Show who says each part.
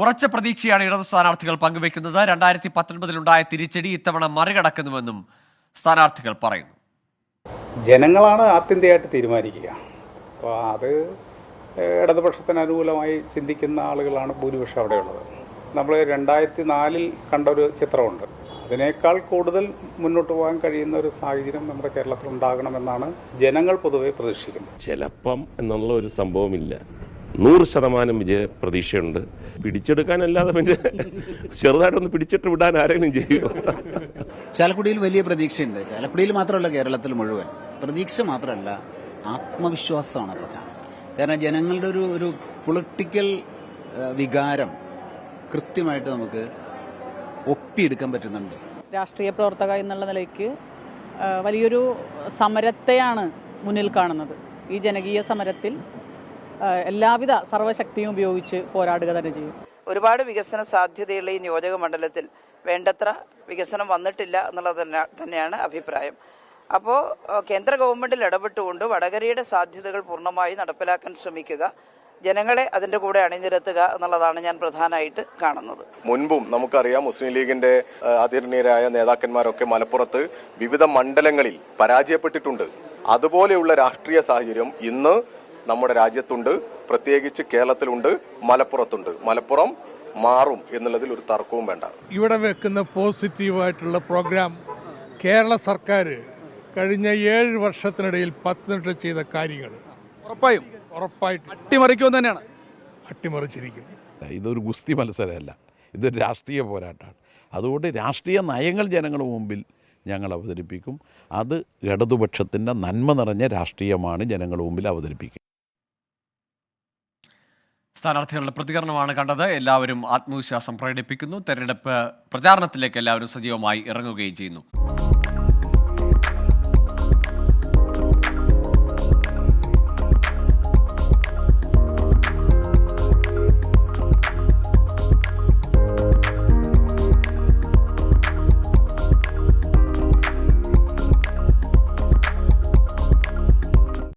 Speaker 1: ഉറച്ച പ്രതീക്ഷയാണ് ഇടതു സ്ഥാനാർത്ഥികൾ പങ്കുവെക്കുന്നത് രണ്ടായിരത്തി പത്തൊൻപതിലുണ്ടായ തിരിച്ചടി ഇത്തവണ മറികടക്കുന്നുവെന്നും സ്ഥാനാർത്ഥികൾ പറയുന്നു.
Speaker 2: ജനങ്ങളാണ് ആത്യന്തികമായിട്ട് തീരുമാനിക്കുക. അപ്പോൾ അത് ഇടതുപക്ഷത്തിന് അനുകൂലമായി ചിന്തിക്കുന്ന ആളുകളാണ് ഭൂരിപക്ഷം അവിടെയുള്ളത്. നമ്മൾ രണ്ടായിരത്തി നാലിൽ കണ്ട ഒരു ചിത്രമുണ്ട്. അതിനേക്കാൾ കൂടുതൽ മുന്നോട്ട് പോകാൻ കഴിയുന്ന ഒരു സാഹചര്യം നമ്മുടെ കേരളത്തിൽ ഉണ്ടാകണമെന്നാണ് ജനങ്ങൾ പൊതുവെ പ്രതീക്ഷിക്കുന്നത്.
Speaker 3: ചിലപ്പം എന്നുള്ള ഒരു സംഭവമില്ല. നൂറ് ശതമാനം വിജയ പ്രതീക്ഷയുണ്ട്. പിടിച്ചെടുക്കാനല്ലാതെ പിന്നെ ചെറുതായിട്ടൊന്ന് പിടിച്ചിട്ട് വിടാൻ ആരെങ്കിലും ചെയ്യുമോ
Speaker 4: ചാലക്കുടിയിൽ വലിയ പ്രതീക്ഷയുണ്ട്. ചാലക്കുടിയിൽ മാത്രമല്ല കേരളത്തിൽ മുഴുവൻ. പ്രതീക്ഷ മാത്രമല്ല ആത്മവിശ്വാസമാണ് പ്രധാനം. കാരണം ജനങ്ങളുടെ ഒരു ഒരു പൊളിറ്റിക്കൽ വികാരം കൃത്യമായിട്ട് നമുക്ക് ഒപ്പിയെടുക്കാൻ പറ്റുന്നുണ്ട്.
Speaker 5: രാഷ്ട്രീയ പ്രവർത്തക എന്നുള്ള നിലയ്ക്ക് വലിയൊരു സമരത്തെയാണ് മുന്നിൽ കാണുന്നത്. ഈ ജനകീയ സമരത്തിൽ എല്ലാവിധ സർവശക്തിയും ഉപയോഗിച്ച് പോരാടുക തന്നെ ചെയ്യും.
Speaker 6: ഒരുപാട് വികസന സാധ്യതയുള്ള ഈ നിയോജക മണ്ഡലത്തിൽ വേണ്ടത്ര വികസനം വന്നിട്ടില്ല എന്നുള്ളത് തന്നെയാണ് അഭിപ്രായം. അപ്പോൾ കേന്ദ്ര ഗവൺമെന്റിൽ ഇടപെട്ടുകൊണ്ട് വടകരയുടെ സാധ്യതകൾ പൂർണമായി നടപ്പിലാക്കാൻ ശ്രമിക്കുക ജനങ്ങളെ അതിന്റെ കൂടെ അണിനിരത്തുക എന്നുള്ളതാണ് ഞാൻ പ്രധാനമായിട്ട് കാണുന്നത്.
Speaker 7: മുൻപും നമുക്കറിയാം മുസ്ലിം ലീഗിന്റെ അതിർണീയരായ നേതാക്കന്മാരൊക്കെ മലപ്പുറത്ത് വിവിധ മണ്ഡലങ്ങളിൽ പരാജയപ്പെട്ടിട്ടുണ്ട്. അതുപോലെയുള്ള രാഷ്ട്രീയ സാഹചര്യം ഇന്ന് നമ്മുടെ രാജ്യത്തുണ്ട് പ്രത്യേകിച്ച് കേരളത്തിലുണ്ട് മലപ്പുറത്തുണ്ട്. മലപ്പുറം മാറും എന്നുള്ളതിൽ ഒരു തർക്കവും വേണ്ട.
Speaker 8: ഇവിടെ വെക്കുന്ന പോസിറ്റീവായിട്ടുള്ള പ്രോഗ്രാം കേരള സർക്കാർ കഴിഞ്ഞ ഏഴ് വർഷത്തിനിടയിൽ പത്തനംതിട്ട ചെയ്ത കാര്യങ്ങൾ.
Speaker 9: ഉറപ്പായും.
Speaker 8: ഉറപ്പായിട്ട്.
Speaker 9: അട്ടിമറിക്കും തന്നെയാണ്.
Speaker 8: അട്ടിമറിച്ചിരിക്കും.
Speaker 10: ഇതൊരു ഗുസ്തി മത്സരമല്ല. ഇതൊരു രാഷ്ട്രീയ പോരാട്ടമാണ്. അതുകൊണ്ട് രാഷ്ട്രീയ നയങ്ങൾ ജനങ്ങളുടെ മുമ്പിൽ ഞങ്ങൾ അവതരിപ്പിക്കും. അത് ഇടതുപക്ഷത്തിന്റെ നന്മ നിറഞ്ഞ രാഷ്ട്രീയമാണ് ജനങ്ങളുടെ മുമ്പിൽ അവതരിപ്പിക്കുക.
Speaker 1: സ്ഥാനാർത്ഥികളുടെ പ്രതികരണമാണ് കണ്ടത്. എല്ലാവരും ആത്മവിശ്വാസം പ്രകടിപ്പിക്കുന്നു. തെരഞ്ഞെടുപ്പ് പ്രചാരണത്തിലേക്ക് എല്ലാവരും സജീവമായി ഇറങ്ങുകയും ചെയ്യുന്നു.